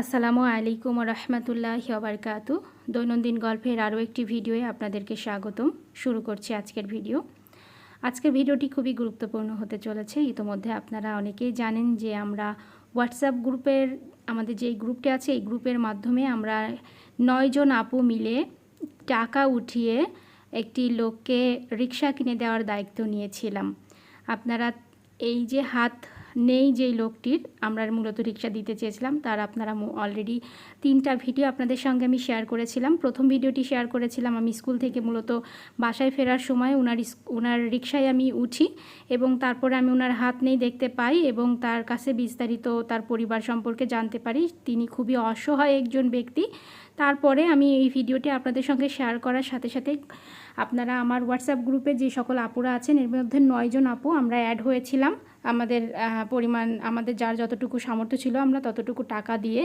আসসালামু আলাইকুম রহমতুল্লাহ বারকাতু দৈনন্দিন গল্পের আরও একটি ভিডিওয়ে আপনাদেরকে স্বাগতম। শুরু করছি আজকের ভিডিও। আজকের ভিডিওটি খুবই গুরুত্বপূর্ণ হতে চলেছে। ইতোমধ্যে আপনারা অনেকেই জানেন যে আমরা হোয়াটসঅ্যাপ গ্রুপের, আমাদের যে গ্রুপটি আছে, এই গ্রুপের মাধ্যমে আমরা নয়জন আপু মিলে টাকা উঠিয়ে একটি লোককে রিক্সা কিনে দেওয়ার দায়িত্ব নিয়েছিলাম। আপনারা এই যে হাত নেই যেই লোকটির, আমরা মূলত রিক্সা দিতে চেয়েছিলাম, তার আপনারা অলরেডি তিনটা ভিডিও আপনাদের সঙ্গে আমি শেয়ার করেছিলাম। প্রথম ভিডিওটি শেয়ার করেছিলাম আমি স্কুল থেকে মূলত বাসায় ফেরার সময় ওনার ওনার রিক্সায় আমি উঠি এবং তারপরে আমি ওনার হাত নেই দেখতে পাই এবং তার কাছে বিস্তারিত তার পরিবার সম্পর্কে জানতে পারি। তিনি খুবই অসহায় একজন ব্যক্তি। তারপরে আমি এই ভিডিওটি আপনাদের সঙ্গে শেয়ার করার সাথে সাথে আপনারা আমার হোয়াটসঅ্যাপ গ্রুপে যে সকল আপুরা আছেন, এর মধ্যে নয়জন আপু আমরা অ্যাড হয়েছিলাম। আমাদের পরিমাণ, আমাদের যার যতটুকু সামর্থ্য ছিল আমরা ততটুকু টাকা দিয়ে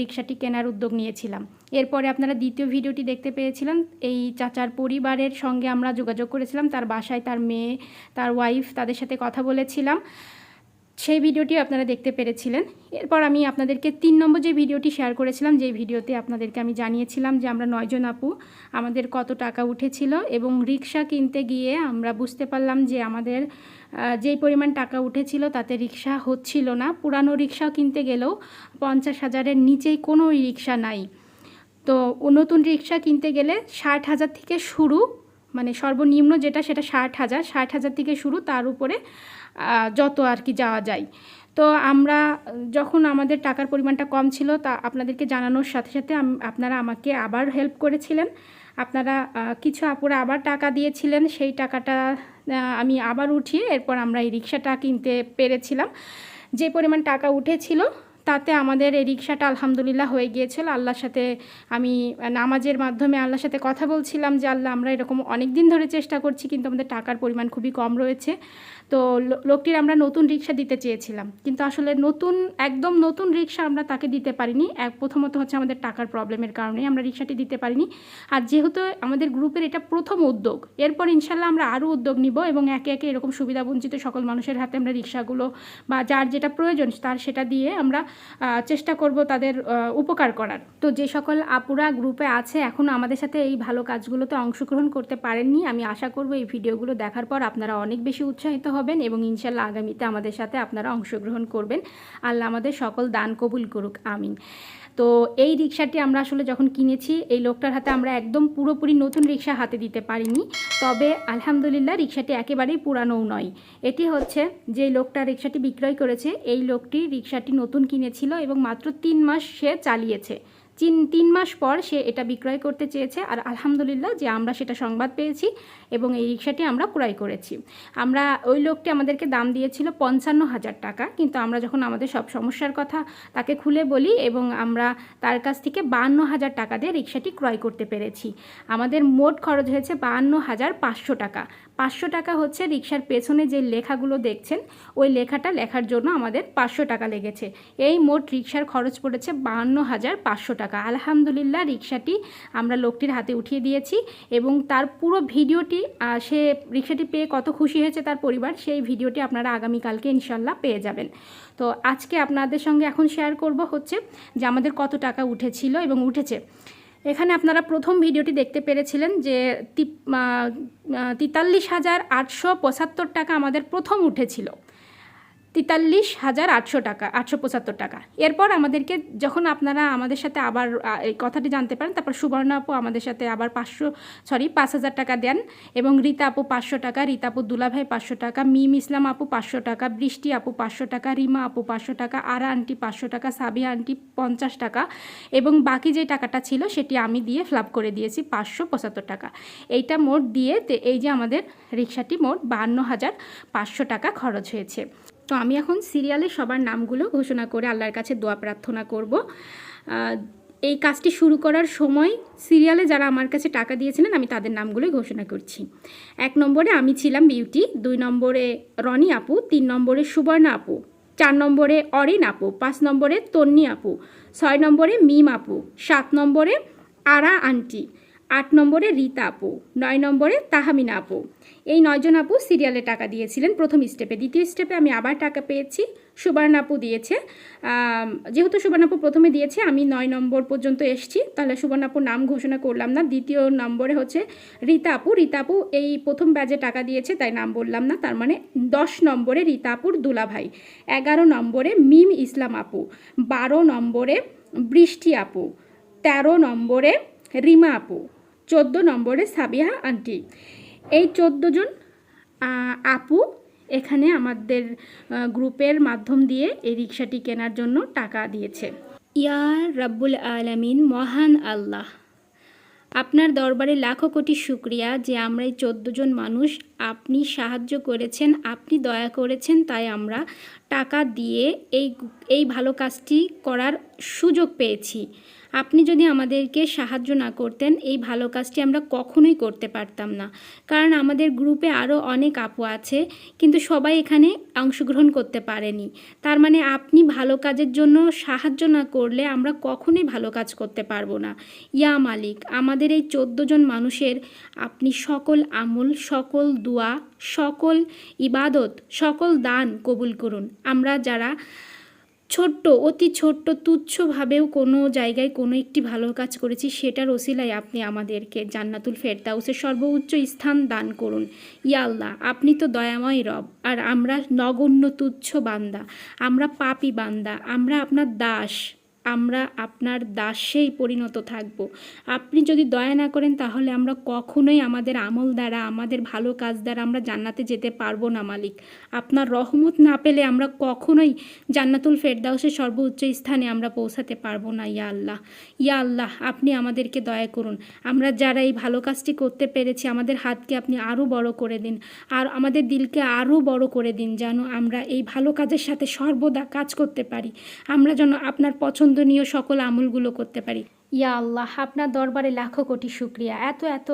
রিক্সাটি কেনার উদ্যোগ নিয়েছিলাম। এরপরে আপনারা দ্বিতীয় ভিডিওটি দেখতে পেয়েছিলেন। এই চাচার পরিবারের সঙ্গে আমরা যোগাযোগ করেছিলাম। তার বাসায় তার মেয়ে, তার ওয়াইফ তাদের সাথে কথা বলেছিলাম। সেই ভিডিওটি আপনারা দেখতে পেরেছিলেন। এরপর আমি আপনাদেরকে তিন নম্বর যে ভিডিওটি শেয়ার করেছিলাম যে ভিডিওতে আপনাদেরকে আমি জানিয়েছিলাম যে আমরা নয়জন আপু, আমাদের কত টাকা উঠেছিল এবং রিক্সা কিনতে গিয়ে আমরা বুঝতে পারলাম যে আমাদের যেই পরিমাণ টাকা উঠেছিল তাতে রিক্সা হচ্ছিল না। পুরানো রিক্সা কিনতে গেলেও পঞ্চাশ হাজারের নিচেই কোনো রিক্সা নাই। তো নতুন রিক্সা কিনতে গেলে ষাট হাজার থেকে শুরু মানে সর্বনিম্ন যেটা সেটা ষাট হাজার ষাট হাজার থেকে শুরু, তার উপরে যত আর কি যাওয়া যায়। তো আমরা যখন আমাদের টাকার পরিমাণটা কম ছিল, তা আপনাদেরকে জানানোর সাথে সাথে আপনারা আমাকে আবার হেল্প করেছিলেন। আপনারা কিছু আপুরা আবার টাকা দিয়েছিলেন, সেই টাকাটা আমি আবার উঠিয়ে এরপর আমরা এই রিক্সাটা কিনতে পেরেছিলাম। যে পরিমাণ টাকা উঠেছিল তাতে আমাদের এই রিক্সাটা আলহামদুলিল্লাহ হয়ে গিয়েছিল। আল্লাহর সাথে আমি নামাজের মাধ্যমে আল্লাহর সাথে কথা বলছিলাম যে, আল্লাহ, আমরা এরকম অনেক দিন ধরে চেষ্টা করছি, কিন্তু আমাদের টাকার পরিমাণ খুবই কম রয়েছে। তো লোকটির আমরা নতুন রিক্সা দিতে চেয়েছিলাম। কিন্তু আসলে নতুন, একদম নতুন রিক্সা আমরা তাকে দিতে পারিনি। এক, প্রথমত হচ্ছে আমাদের টাকার প্রবলেমের কারণে আমরা রিক্সাটি দিতে পারিনি। আর যেহেতু আমাদের গ্রুপের এটা প্রথম উদ্যোগ, এরপর ইনশাল্লাহ আমরা আরও উদ্যোগ নিব এবং একে একে এরকম সুবিধাবঞ্চিত সকল মানুষের হাতে আমরা রিক্সাগুলো বা যার যেটা প্রয়োজন তার সেটা দিয়ে আমরা চেষ্টা করব তাদের উপকার করার। তো যে সকল আপুরা গ্রুপে আছে এখনও আমাদের সাথে এই ভালো কাজগুলোতে অংশগ্রহণ করতে পারেননি। আমি আশা করব এই ভিডিওগুলো দেখার পর আপনারা অনেক বেশি উৎসাহিত হবেন এবং ইনশাল্লাহ আগামীতে আমাদের সাথে আপনারা অংশগ্রহণ করবেন। আল্লাহ আমাদের সকল দান কবুল করুক, আমিন। তো এই রিক্সাটি আমরা আসলে যখন কিনেছি, এই লোকটার হাতে আমরা একদম পুরোপুরি নতুন রিক্সা হাতে দিতে পারিনি। তবে আলহামদুলিল্লাহ রিক্সাটি একেবারেই পুরানোও নয়। এটি হচ্ছে যে লোকটা রিক্সাটি বিক্রয় করেছে, এই লোকটি রিক্সাটি নতুন কিনেছিল এবং মাত্র তিন মাস সে চালিয়েছে। তিন তিন মাস পর সে এটা বিক্রয় করতে চেয়েছে আর আলহামদুলিল্লাহ যে আমরা সেটা সংবাদ পেয়েছি এবং এই রিক্সাটি আমরা ক্রয় করেছি। আমরা ওই লোকটি আমাদেরকে দাম দিয়েছিল পঞ্চান্ন হাজার টাকা, কিন্তু আমরা যখন আমাদের সব সমস্যার কথা তাকে খুলে বলি এবং আমরা তার কাছ থেকে বাহান্ন হাজার টাকা দিয়ে রিক্সাটি ক্রয় করতে পেরেছি, আমাদের মোট খরচ হয়েছে বাহান্ন হাজার পাঁচশো টাকা। পাঁচশো টাকা হচ্ছে রিক্সার পেছনে যে লেখাগুলো দেখছেন, ওই লেখাটা লেখার জন্য আমাদের পাঁচশো টাকা লেগেছে। এই মোট রিক্সার খরচ পড়েছে বাহান্ন হাজার পাঁচশো টাকা। আলহামদুলিল্লাহ রিক্সাটি আমরা লোকটির হাতে উঠিয়ে দিয়েছি এবং তার পুরো ভিডিওটি সে রিক্সাটি পেয়ে কত খুশি হয়েছে তার পরিবার, সেই ভিডিওটি আপনারা আগামীকালকে ইনশাল্লাহ পেয়ে যাবেন। তো আজকে আপনাদের সঙ্গে এখন শেয়ার করব হচ্ছে যে আমাদের কত টাকা উঠেছিল এবং উঠেছে। এখানে আপনারা প্রথম ভিডিওটি দেখতে পেরেছিলেন যে তেতাল্লিশ হাজার আটশো পঁচাত্তর টাকা আমাদের প্রথম উঠেছিল। তেতাল্লিশ হাজার আটশো টাকা, আটশো পঁচাত্তর টাকা। এরপর আমাদেরকে যখন আপনারা আমাদের সাথে আবার এই কথাটি জানতে পারেন, তারপর সুবর্ণ আপু আমাদের সাথে আবার পাঁচশো, সরি, পাঁচ হাজার টাকা দেন এবং রীতা আপু পাঁচশো টাকা, রীতা আপু দুলাভাই পাঁচশো টাকা, মিম ইসলাম আপু পাঁচশো টাকা, বৃষ্টি আপু পাঁচশো টাকা, রিমা আপু পাঁচশো টাকা, আরা আন্টি পাঁচশো টাকা, সাবিয়া আন্টি পঞ্চাশ টাকা এবং বাকি যে টাকাটা ছিল সেটি আমি দিয়ে ফ্লাপ করে দিয়েছি পাঁচশো পঁচাত্তর টাকা। এইটা মোট দিয়ে এই যে আমাদের রিক্সাটি মোট বাহান্ন হাজার পাঁচশো টাকা খরচ হয়েছে। তো আমি এখন সিরিয়ালে সবার নামগুলো ঘোষণা করে আল্লাহর কাছে দোয়া প্রার্থনা করব। এই কাজটি শুরু করার সময় সিরিয়ালে যারা আমার কাছে টাকা দিয়েছিলেন, আমি তাদের নামগুলোই ঘোষণা করছি। এক নম্বরে আমি ছিলাম বিউটি, দুই নম্বরে রনি আপু, তিন নম্বরে সুবর্ণা আপু, চার নম্বরে অরিন আপু, পাঁচ নম্বরে তন্নি আপু, ছয় নম্বরে মিম আপু, সাত নম্বরে আরা আন্টি। আট নম্বরে রীতা আপু, নয় নম্বরে তাহামিনা আপু। এই নয়জন আপু সিরিয়ালে টাকা দিয়েছিলেন, প্রথম স্টেপে দ্বিতীয় স্টেপে আমি আবার টাকা পেয়েছি, সুবর্ণ আপু দিয়েছে। যেহেতু সুবর্ণাপু প্রথমে দিয়েছে, আমি নয় নম্বর পর্যন্ত এসছি, তাহলে সুবর্ণাপুর নাম ঘোষণা করলাম না। দ্বিতীয় নম্বরে হচ্ছে রীতা আপু। রীতা আপু এই প্রথম ব্যাজে টাকা দিয়েছে, তাই নাম বললাম না। তার মানে দশ নম্বরে রীতা আপুর দুলাভাই, এগারো নম্বরে মিম ইসলাম আপু, বারো নম্বরে বৃষ্টি আপু, তেরো নম্বরে রিমা আপু। চোদ্দ নম্বরে সাবিহা আন্টি। এই চোদ্দ জন আপু এখানে আমাদের গ্রুপের মাধ্যম দিয়ে এই রিক্সাটি কেনার জন্য টাকা দিয়েছে। ইয়া রাব্বুল আলামিন, মহান আল্লাহ, আপনার দরবারে লাখো কোটি শুক্রিয়া যে আমরা এই চোদ্দ জন মানুষ আপনি সাহায্য করেছেন, আপনি দয়া করেছেন, তাই আমরা টাকা দিয়ে এই এই ভালো কাজটি করার সুযোগ পেয়েছি। আপনি যদি আমাদেরকে সাহায্য না করতেন, এই ভালো কাজটি আমরা কখনোই করতে পারতাম না। কারণ আমাদের গ্রুপে আরও অনেক আপু আছে, কিন্তু সবাই এখানে অংশগ্রহণ করতে পারেনি। তার মানে আপনি ভালো কাজের জন্য সাহায্য না করলে আমরা কখনোই ভালো কাজ করতে পারব না। ইয়া মালিক, আমাদের এই জন মানুষের আপনি সকল আমল, সকল দোয়া, সকল ইবাদত, সকল দান কবুল করুন। আমরা যারা ছোট্ট, অতি ছোট্ট, তুচ্ছভাবেও কোনো জায়গায় কোনো একটি ভালো কাজ করেছি, সেটার ওসিলায় আপনি আমাদেরকে জান্নাতুল ফেরদাউসের সর্বোচ্চ স্থান দান করুন। ইয়াল্লাহ আপনি তো দয়াময় রব, আর আমরা নগণ্য, তুচ্ছ বান্দা, আমরা পাপি বান্দা, আমরা আপনার দাস। আমরা আপনার দাসেই পরিণত থাকব। আপনি যদি দয়া না করেন, তাহলে আমরা কখনোই আমাদের আমল দ্বারা, আমাদের ভালো কাজ দ্বারা আমরা জান্নাতে যেতে পারব না, মালিক। আপনার রহমত না পেলে আমরা কখনোই জান্নাতুল ফেরদাউসের সর্বোচ্চ স্থানে আমরা পৌঁছাতে পারব না, ইয়া আল্লাহ। ইয়া আল্লাহ, আপনি আমাদেরকে দয়া করুন। আমরা যারা এই ভালো কাজটি করতে পেরেছি, আমাদের হাতকে আপনি আরও বড় করে দিন। আর আমাদের দিলকে আরও বড় করে দিন, যেন আমরা এই ভালো কাজের সাথে সর্বদা কাজ করতে পারি। আমরা যেন আপনার পছন্দনীয় সকল আমলগুলো করতে পারি। ইয়া আল্লাহ, আপনার দরবারে লাখো কোটি শুক্রিয়া। এত এত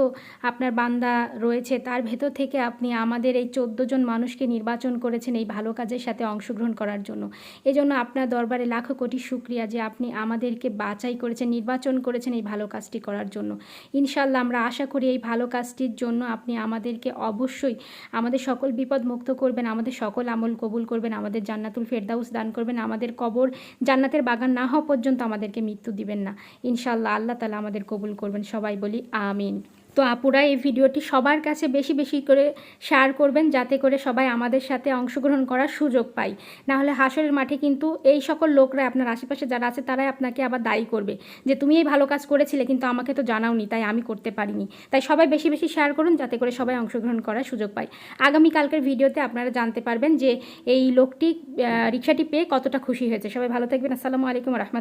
আপনার বান্দা রয়েছে, তার ভেতর থেকে আপনি আমাদের এই জন মানুষকে নির্বাচন করেছেন এই ভালো কাজের সাথে অংশগ্রহণ করার জন্য। এজন্য আপনার দরবারে লাখো কোটি শুক্রিয়া যে আপনি আমাদেরকে বাছাই করেছেন, নির্বাচন করেছেন এই ভালো কাজটি করার জন্য। ইনশাল্লাহ আমরা আশা করি এই ভালো কাজটির জন্য আপনি আমাদেরকে অবশ্যই আমাদের সকল বিপদ মুক্ত করবেন, আমাদের সকল আমল কবুল করবেন, আমাদের জান্নাতুল ফেরদাউস দান করবেন, আমাদের কবর জান্নাতের বাগান না হওয়া পর্যন্ত আমাদেরকে মৃত্যু দিবেন না। ইনশাল্লাহ আল্লাহ তালা আমাদের কবুল করবেন, সবাই বলি আমিন। তো আপুরা, এই ভিডিওটি সবার কাছে বেশি বেশি করে শেয়ার করবেন, যাতে করে সবাই আমাদের সাথে অংশগ্রহণ করার সুযোগ পায়। না হলে হাসরের মাঠে কিন্তু এই সকল লোকরা, আপনার আশেপাশে যারা আছে, তারাই আপনাকে আবার দায়ী করবে। যে তুমি এই ভালো কাজ করেছিলে, কিন্তু আমাকে তো জানাওনি, তাই আমি করতে পারিনি। তাই সবাই বেশি বেশি শেয়ার করুন, যাতে করে সবাই অংশগ্রহণ করার সুযোগ পায়। আগামীকালকের ভিডিওতে আপনারা জানতে পারবেন যে এই লোকটি রিক্সাটি পেয়ে কতটা খুশি হয়েছে। সবাই ভালো থাকবেন। আসসালামু আলাইকুম রহমত